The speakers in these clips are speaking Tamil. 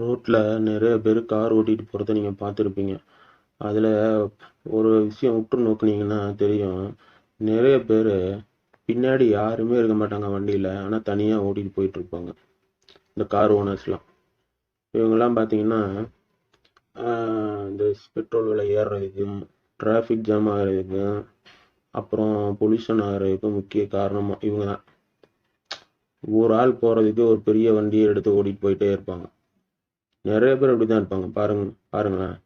ரோட்டில் நிறைய பேர் கார் ஓட்டிகிட்டு போகிறத நீங்கள் பார்த்துருப்பீங்க. அதில் ஒரு விஷயம் உற்று நோக்குனீங்கன்னா தெரியும். நிறைய பேர் பின்னாடி யாருமே இருக்க மாட்டாங்க வண்டியில். ஆனால் தனியாக ஓட்டிகிட்டு போயிட்டுருப்பாங்க இந்த கார் ஓனர்ஸ்லாம் இவங்கெல்லாம் பார்த்தீங்கன்னா இந்த பெட்ரோல் விலை ஏறுறதுக்கும் டிராஃபிக் ஜாம் ஆகிறதுக்கும் அப்புறம் பொல்யூஷன் ஆகிறதுக்கும் முக்கிய காரணமாக இவங்க தான். ஒரு ஆள் போகிறதுக்கு ஒரு பெரிய வண்டியை எடுத்து ஓட்டிகிட்டு போயிட்டே இருப்பாங்க. நிறைய பேர் அப்படி தான் இருப்பாங்க. பாருங்க பாருங்களேன்.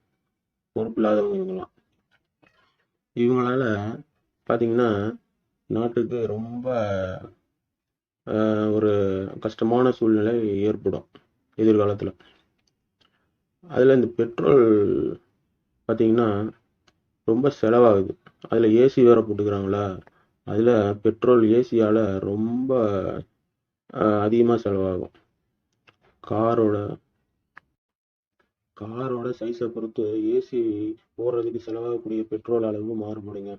பொறுப்பு இல்லாதவங்க இவங்கெல்லாம் இவங்களால பார்த்தீங்கன்னா நாட்டுக்கு ரொம்ப ஒரு கஷ்டமான சூழ்நிலை ஏற்படும் எதிர்காலத்தில். அதில் இந்த பெட்ரோல் பார்த்தீங்கன்னா ரொம்ப செலவாகுது. அதில் ஏசி வேற போட்டுக்கிறாங்களா? அதில் பெட்ரோல் ஏசியால் ரொம்ப அதிகமாக செலவாகும். காரோட காரோட சைஸை பொறுத்து ஏசி போடுறதுக்கு செலவாகக்கூடிய பெட்ரோல் அளவு மாறுபடுங்க.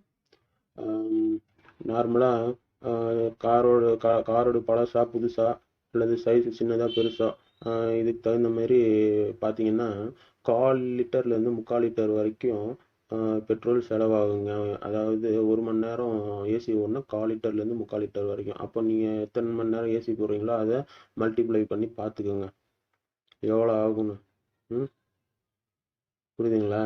நார்மலாக காரோட கா காரோட பழசா புதுசா அல்லது சைஸ் சின்னதாக பெருசா இதுக்கு தகுந்த மாதிரி பார்த்தீங்கன்னா கால் லிட்டர்லேருந்து முக்கால் லிட்டர் வரைக்கும் பெட்ரோல் செலவாகுங்க. அதாவது ஒரு மணி நேரம் ஏசி ஓடினா கால் லிட்டர்லேருந்து முக்கால் லிட்டர் வரைக்கும். அப்போ நீங்கள் எத்தனை மணி நேரம் ஏசி போடுறீங்களோ அதை மல்டிப்ளை பண்ணி பார்த்துக்கோங்க எவ்வளோ ஆகும்னு ம்? புரியுதுங்களா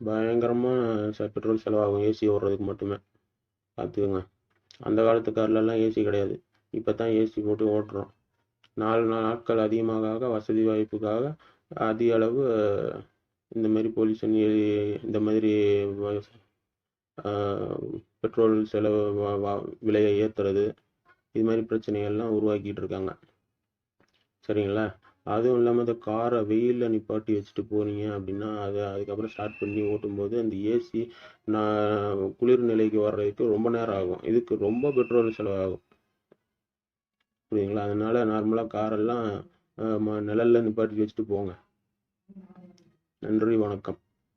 பயங்கரமாக பெட்ரோல் செலவாகும் ஏசி ஓடுறதுக்கு மட்டுமே. பார்த்துக்கோங்க அந்த காலத்து கார்லலாம் ஏசி கிடையாது. இப்போ தான் ஏசி போட்டு ஓட்டுறோம். நாலு நாட்கள் அதிகமாக வசதி வாய்ப்புக்காக அதிக அளவு இந்த மாதிரி பொல்யூஷன் இந்த மாதிரி பெட்ரோல் செலவு விலையை ஏற்றுறது இது மாதிரி பிரச்சனைகள்லாம் உருவாக்கிட்டு இருக்காங்க. சரிங்களா? அதுவும் இல்லாமல் இந்த காரை வெயிலில் நிப்பாட்டி வச்சுட்டு போனீங்க அப்படின்னா அதை அதுக்கப்புறம் ஸ்டார்ட் பண்ணி ஓட்டும்போது அந்த ஏசி நான் குளிர் நிலைக்கு வர்றதுக்கு ரொம்ப நேரம் ஆகும். இதுக்கு ரொம்ப பெட்ரோல் செலவாகும். புரியுதுங்களா? அதனால நார்மலாக காரெல்லாம் நிழலில் நிப்பாட்டி வச்சுட்டு போங்க. நன்றி வணக்கம்.